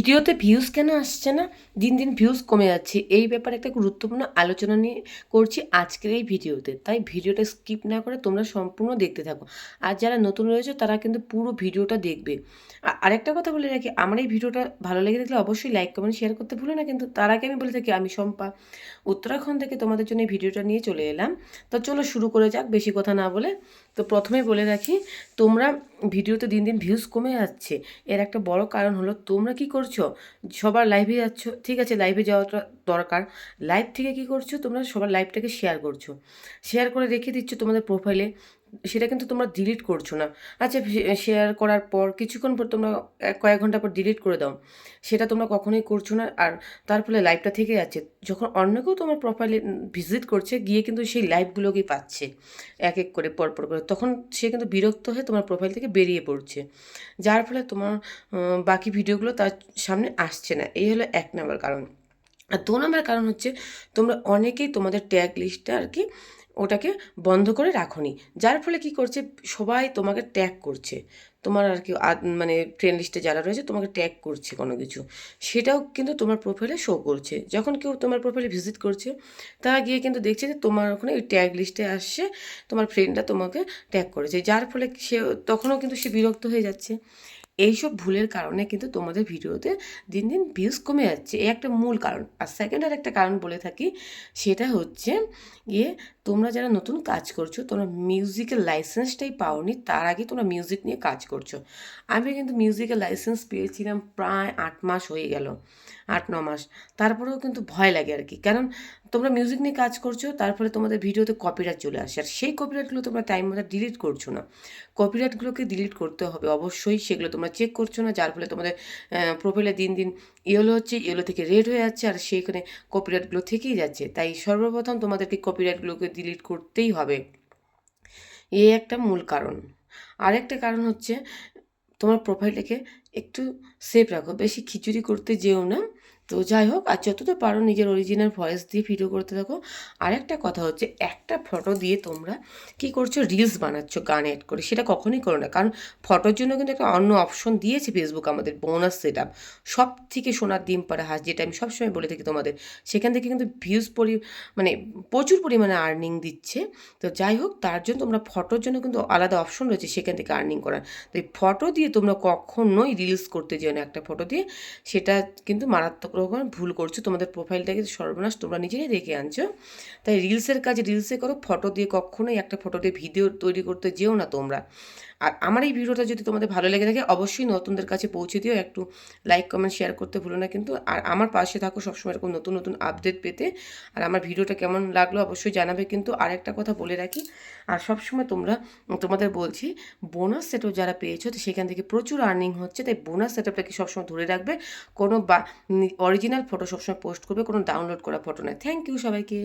ভিডিওতে ভিউজ কেন আসছে না? দিন দিন ভিউজ কমে যাচ্ছে। এই ব্যাপারে একটা গুরুত্বপূর্ণ আলোচনা নিয়ে করছি আজকের এই ভিডিওতে। তাই ভিডিওটা স্কিপ না করে তোমরা সম্পূর্ণ দেখতে থাকো। আর যারা নতুন রয়েছে, তারা কিন্তু পুরো ভিডিওটা দেখবে। আর আরেকটা কথা বলে রাখি, আমার এই ভিডিওটা ভালো লেগে থাকলে অবশ্যই লাইক কমেন্ট শেয়ার করতে ভুলো না। কিন্তু তার আগে আমি বলে থাকি, আমি শম্পা, উত্তরাখণ্ড থেকে তোমাদের জন্য এই ভিডিওটা নিয়ে চলে এলাম। তো চলো শুরু করে যাক, বেশি কথা না বলে। তো প্রথমেই বলে রাখি, তোমরা ভিডিওতে দিন দিন ভিউজ কমে যাচ্ছে। এর একটা বড় কারণ হলো, তোমরা কি করছ? সবার লাইভে যাচ্ছ, ঠিক আছে লাইভে যাওয়াটা দরকার। লাইভ থেকে কি করছ? তোমরা সবার লাইভটাকে শেয়ার করছ। শেয়ার করে রেখে দিচ্ছ তোমাদের প্রোফাইলে সেটা কিন্তু তোমরা ডিলিট করছ না। আচ্ছা শেয়ার করার পর কিছুক্ষণ পর তোমরা কয়েক ঘণ্টা পর ডিলিট করে দাও। সেটা তোমরা কখনোই করছ না। আর তার ফলে লাইভটা থেকে যাচ্ছে। যখন অন্য কেউ তোমার প্রোফাইলে ভিজিট করছে, গিয়ে কিন্তু সেই লাইভগুলোকেই পাচ্ছে। এক এক করে পরপর করে। তখন সে কিন্তু বিরক্ত হয়ে তোমার প্রোফাইল থেকে বেরিয়ে পড়ছে। যার ফলে তোমার বাকি ভিডিওগুলো তার সামনে আসছে না। এই হলো এক নম্বর কারণ। আর দু নম্বর কারণ হচ্ছে, তোমরা অনেকেই তোমাদের ট্যাগ লিস্টটা আর কি ওটাকে বন্ধ করে রাখোনি। যার ফলে কি করছে, সবাই তোমাকে ট্যাগ করছে। তোমার আর কি মানে ফ্রেন্ড লিস্টে যারা রয়েছে, তোমাকে ট্যাগ করছে কোনো কিছু। সেটাও কিন্তু তোমার প্রোফাইলে শো করছে। যখন কেউ তোমার প্রোফাইলে ভিজিট করছে, তারা গিয়ে কিন্তু দেখছে যে তোমার ওখানে ওই ট্যাগ লিস্টে আসছে, তোমার ফ্রেন্ডরা তোমাকে ট্যাগ করেছে। যার ফলে সে, তখনও কিন্তু সে বিরক্ত হয়ে যাচ্ছে। এইসব ভুলের কারণে কিন্তু তোমাদের ভিডিওতে দিন দিন ভিউজ কমে যাচ্ছে। এই একটা মূল কারণ। আর সেকেন্ড আর একটা কারণ বলে থাকি, সেটা হচ্ছে গিয়ে তোমরা যারা নতুন কাজ করছ, তোমরা মিউজিকের লাইসেন্সটাই পাওনি, তার আগে তোমরা মিউজিক নিয়ে কাজ করছ। আমি কিন্তু মিউজিকের লাইসেন্স পেয়েছিলাম প্রায় আট মাস হয়ে গেল, আট, ন মাস। তারপরেও কিন্তু ভয় লাগে আর কি। কারণ তোমরা মিউজিক নিয়ে কাজ করছ, তারপরে তোমাদের ভিডিওতে কপিরাইট চলে আসে। আর সেই কপিরাইটগুলো তোমরা টাইম মতো ডিলিট করছ না। কপিরাইটগুলোকে ডিলিট করতে হবে অবশ্যই, সেগুলো তোমরা চেক করছ না, যার ফলে তোমাদের প্রোফাইলে দিন দিন ইয়েলো হচ্ছে ইয়েলো থেকে রেড হয়ে যাচ্ছে, আর সেইখানে কপিরাইটগুলো থেকেই যাচ্ছে। তাই সর্বপ্রথম তোমাদেরকে কপিরাইটগুলোকে ডিলিট করতেই হবে। এই একটা মূল কারণ। আরেকটা কারণ হচ্ছে, তোমার প্রোফাইলটাকে একটু সেফ রাখো। বেশি খিচুড়ি করতে যেও না। তো যাই হোক, আর যতটা পারো নিজের অরিজিনাল ভয়েস দিয়ে ভিডিও করতে থাকো। আরেকটা কথা হচ্ছে, একটা ফটো দিয়ে তোমরা কি করছ রিলস বানাচ্ছ, গান অ্যাড করে। সেটা কখনোই করো না, কারণ ফটোর জন্য কিন্তু একটা অন্য অপশন দিয়েছে ফেসবুক আমাদের বোনাস সেট আপ সব থেকে সোনার ডিম পাড়া হাঁস, যেটা আমি সবসময় বলে থাকি তোমাদের, সেখান থেকে কিন্তু ভিউজ পরি মানে প্রচুর পরিমাণে আর্নিং দিচ্ছে। তো যাই হোক, তার জন্য তোমরা ফটোর জন্য কিন্তু আলাদা অপশন রয়েছে সেখান থেকে আর্নিং করার। তো এই ফটো দিয়ে তোমরা কখনোই রিলস করতে যেও না একটা ফটো দিয়ে। সেটা কিন্তু মারাত্মক রকম ভুল করছ, তোমাদের প্রোফাইলটাকে সর্বনাশ তোমরা নিজেরাই রেখে আনছো। তাই রিলসের কাজ রিলসে করো ফটো দিয়ে কখনোই একটা ফটো দিয়ে ভিডিও তৈরি করতে যেও না তোমরা। আর আমার এই ভিডিওটা যদি তোমাদের ভালো লেগে থাকে, অবশ্যই নতুনদের কাছে পৌঁছে দিও। একটু লাইক কমেন্ট শেয়ার করতে ভুলো না কিন্তু। আর আমার পাশে থাকো, সবসময় এরকম নতুন নতুন আপডেট পেতে। আর আমার ভিডিওটা কেমন লাগল অবশ্যই জানাবে কিন্তু। আরেকটা কথা বলে রাখি, আর সবসময় তোমরা, তোমাদের বলছি বোনাস সেটআপ যারা পেয়েছ, তো সেখান থেকে প্রচুর আর্নিং হচ্ছে। তাই বোনাস সেটআপটাকে সবসময় ধরে রাখবে? কোনো বা অরিজিনাল ফটো সবসময় পোস্ট করবে, কোনো ডাউনলোড করা ফটো নয়। থ্যাংক ইউ সবাইকে।